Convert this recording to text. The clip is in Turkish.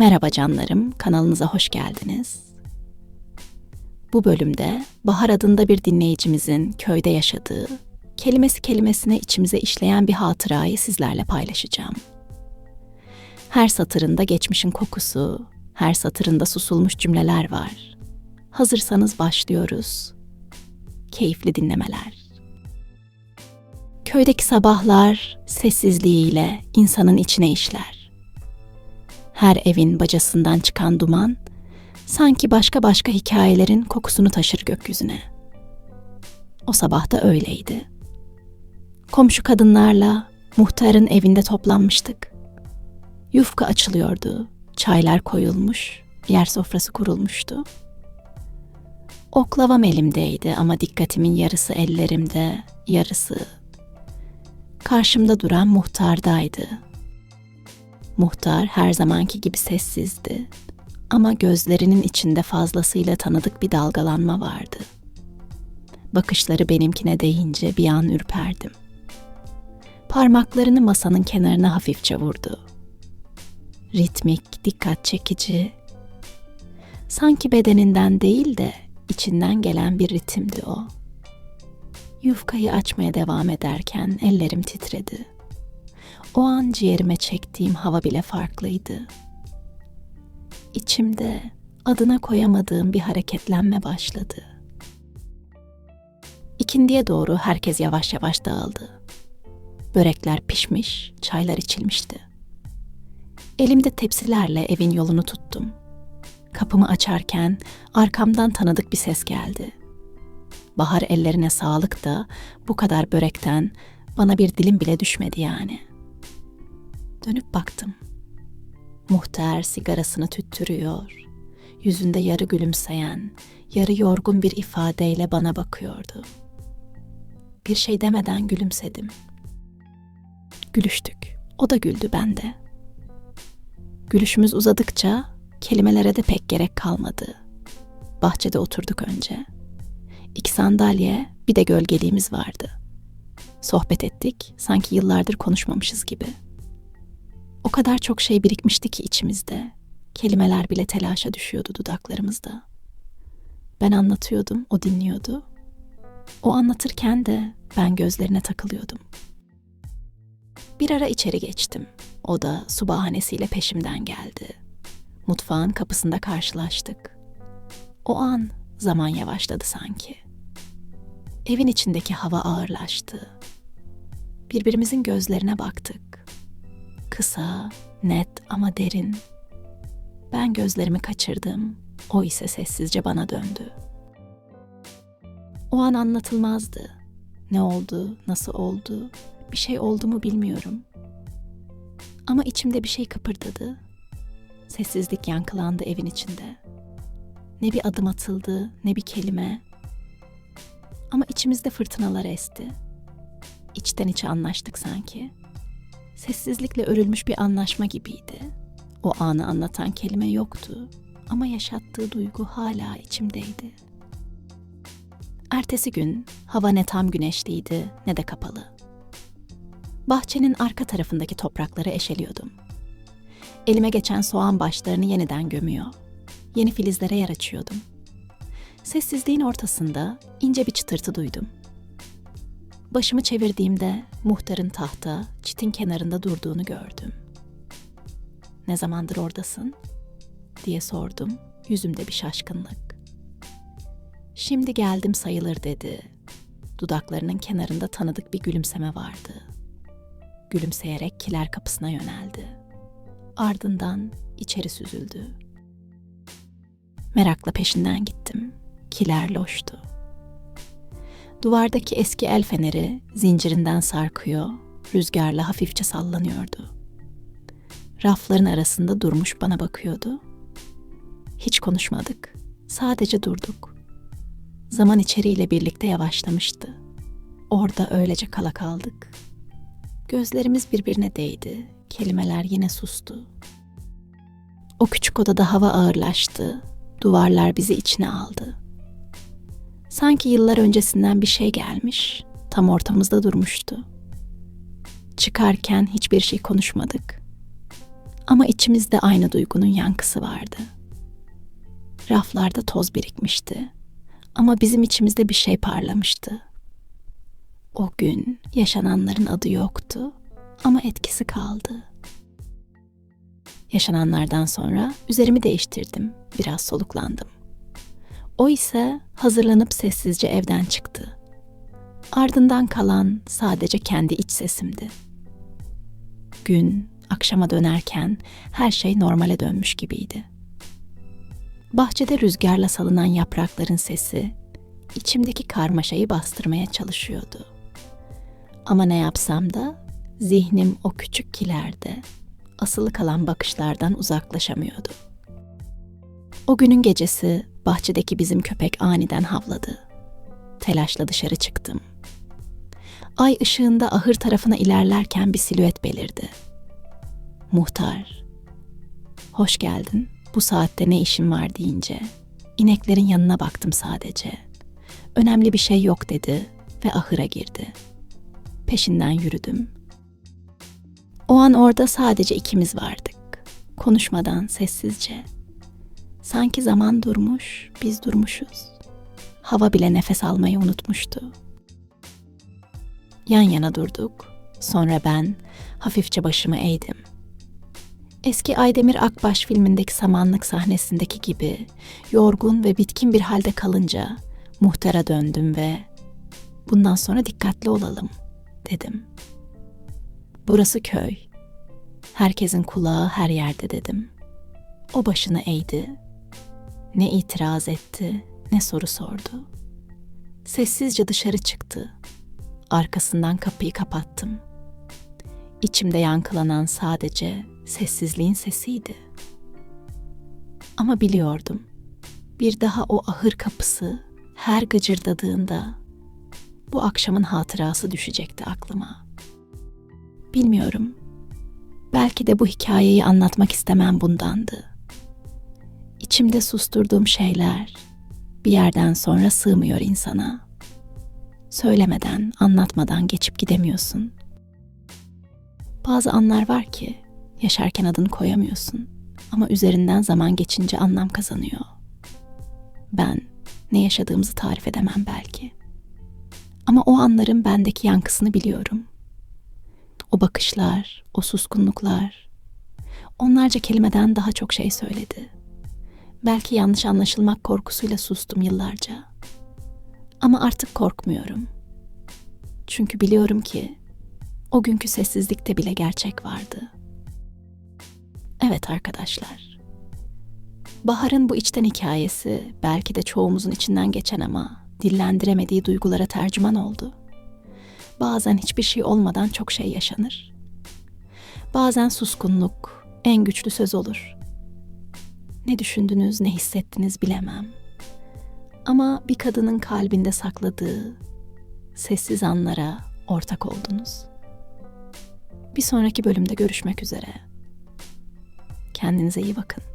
Merhaba canlarım, kanalınıza hoş geldiniz. Bu bölümde Bahar adında bir dinleyicimizin köyde yaşadığı, kelimesi kelimesine içimize işleyen bir hatırayı sizlerle paylaşacağım. Her satırında geçmişin kokusu, her satırında susulmuş cümleler var. Hazırsanız başlıyoruz. Keyifli dinlemeler. Köydeki sabahlar sessizliğiyle insanın içine işler. Her evin bacasından çıkan duman sanki başka başka hikayelerin kokusunu taşır gökyüzüne. O sabah da öyleydi. Komşu kadınlarla muhtarın evinde toplanmıştık. Yufka açılıyordu, çaylar koyulmuş, yer sofrası kurulmuştu. Oklavam elimdeydi ama dikkatimin yarısı ellerimde, yarısı karşımda duran muhtardaydı. Muhtar her zamanki gibi sessizdi ama gözlerinin içinde fazlasıyla tanıdık bir dalgalanma vardı. Bakışları benimkine değince bir an ürperdim. Parmaklarını masanın kenarına hafifçe vurdu. Ritmik, dikkat çekici. Sanki bedeninden değil de içinden gelen bir ritimdi o. Yufkayı açmaya devam ederken ellerim titredi. O an ciğerime çektiğim hava bile farklıydı. İçimde adına koyamadığım bir hareketlenme başladı. İkindiye doğru herkes yavaş yavaş dağıldı. Börekler pişmiş, çaylar içilmişti. Elimde tepsilerle evin yolunu tuttum. Kapımı açarken arkamdan tanıdık bir ses geldi. Bahar ellerine sağlık da bu kadar börekten bana bir dilim bile düşmedi yani. Dönüp baktım. Muhtar sigarasını tüttürüyor. Yüzünde yarı gülümseyen, yarı yorgun bir ifadeyle bana bakıyordu. Bir şey demeden gülümsedim. Gülüştük. O da güldü ben de. Gülüşümüz uzadıkça kelimelere de pek gerek kalmadı. Bahçede oturduk önce. İki sandalye, bir de gölgeliğimiz vardı. Sohbet ettik, sanki yıllardır konuşmamışız gibi. O kadar çok şey birikmişti ki içimizde. Kelimeler bile telaşa düşüyordu dudaklarımızda. Ben anlatıyordum, o dinliyordu. O anlatırken de ben gözlerine takılıyordum. Bir ara içeri geçtim. O da su bahanesiyle peşimden geldi. Mutfağın kapısında karşılaştık. O an zaman yavaşladı sanki. Evin içindeki hava ağırlaştı. Birbirimizin gözlerine baktık. Kısa, net ama derin. Ben gözlerimi kaçırdım. O ise sessizce bana döndü. O an anlatılmazdı. Ne oldu, nasıl oldu, bir şey oldu mu bilmiyorum. Ama içimde bir şey kıpırdadı. Sessizlik yankılandı evin içinde. Ne bir adım atıldı, ne bir kelime. Ama içimizde fırtınalar esti. İçten içe anlaştık sanki. Sessizlikle örülmüş bir anlaşma gibiydi. O anı anlatan kelime yoktu ama yaşattığı duygu hala içimdeydi. Ertesi gün hava ne tam güneşliydi ne de kapalı. Bahçenin arka tarafındaki toprakları eşeliyordum. Elime geçen soğan başlarını yeniden gömüyor. Yeni filizlere yer açıyordum. Sessizliğin ortasında ince bir çıtırtı duydum. Başımı çevirdiğimde muhtarın tahta çitin kenarında durduğunu gördüm. Ne zamandır oradasın? diye sordum, yüzümde bir şaşkınlık. Şimdi geldim sayılır dedi. Dudaklarının kenarında tanıdık bir gülümseme vardı. Gülümseyerek kiler kapısına yöneldi. Ardından içeri süzüldü. Merakla peşinden gittim. Kiler loştu. Duvardaki eski el feneri zincirinden sarkıyor, rüzgarla hafifçe sallanıyordu. Rafların arasında durmuş bana bakıyordu. Hiç konuşmadık, sadece durduk. Zaman içeriyle birlikte yavaşlamıştı. Orada öylece kala kaldık. Gözlerimiz birbirine değdi, kelimeler yine sustu. O küçük odada hava ağırlaştı, duvarlar bizi içine aldı. Sanki yıllar öncesinden bir şey gelmiş, tam ortamızda durmuştu. Çıkarken hiçbir şey konuşmadık. Ama içimizde aynı duygunun yankısı vardı. Raflarda toz birikmişti. Ama bizim içimizde bir şey parlamıştı. O gün yaşananların adı yoktu ama etkisi kaldı. Yaşananlardan sonra üzerimi değiştirdim, biraz soluklandım. O ise hazırlanıp sessizce evden çıktı. Ardından kalan sadece kendi iç sesimdi. Gün akşama dönerken her şey normale dönmüş gibiydi. Bahçede rüzgarla salınan yaprakların sesi içimdeki karmaşayı bastırmaya çalışıyordu. Ama ne yapsam da zihnim o küçük kilerde asılı kalan bakışlardan uzaklaşamıyordu. O günün gecesi bahçedeki bizim köpek aniden havladı. Telaşla dışarı çıktım. Ay ışığında ahır tarafına ilerlerken bir silüet belirdi. Muhtar. Hoş geldin. Bu saatte ne işin var deyince ineklerin yanına baktım sadece. Önemli bir şey yok dedi ve ahıra girdi. Peşinden yürüdüm. O an orada sadece ikimiz vardık. Konuşmadan sessizce. Sanki zaman durmuş, biz durmuşuz. Hava bile nefes almayı unutmuştu. Yan yana durduk. Sonra ben hafifçe başımı eğdim. Eski Aydemir Akbaş filmindeki samanlık sahnesindeki gibi yorgun ve bitkin bir halde kalınca muhtara döndüm ve bundan sonra dikkatli olalım dedim. Burası köy. Herkesin kulağı her yerde dedim. O başını eğdi. Ne itiraz etti, ne soru sordu. Sessizce dışarı çıktı. Arkasından kapıyı kapattım. İçimde yankılanan sadece sessizliğin sesiydi. Ama biliyordum. Bir daha o ahır kapısı her gıcırdadığında bu akşamın hatırası düşecekti aklıma. Bilmiyorum. Belki de bu hikayeyi anlatmak istemem bundandı. İçimde susturduğum şeyler bir yerden sonra sığmıyor insana. Söylemeden, anlatmadan geçip gidemiyorsun. Bazı anlar var ki yaşarken adını koyamıyorsun ama üzerinden zaman geçince anlam kazanıyor. Ben ne yaşadığımızı tarif edemem belki. Ama o anların bendeki yankısını biliyorum. O bakışlar, o suskunluklar, onlarca kelimeden daha çok şey söyledi. Belki yanlış anlaşılmak korkusuyla sustum yıllarca. Ama artık korkmuyorum. Çünkü biliyorum ki o günkü sessizlikte bile gerçek vardı. Evet arkadaşlar. Bahar'ın bu içten hikayesi belki de çoğumuzun içinden geçen ama dillendiremediği duygulara tercüman oldu. Bazen hiçbir şey olmadan çok şey yaşanır. Bazen suskunluk en güçlü söz olur. Ne düşündünüz, ne hissettiniz bilemem. Ama bir kadının kalbinde sakladığı sessiz anlara ortak oldunuz. Bir sonraki bölümde görüşmek üzere. Kendinize iyi bakın.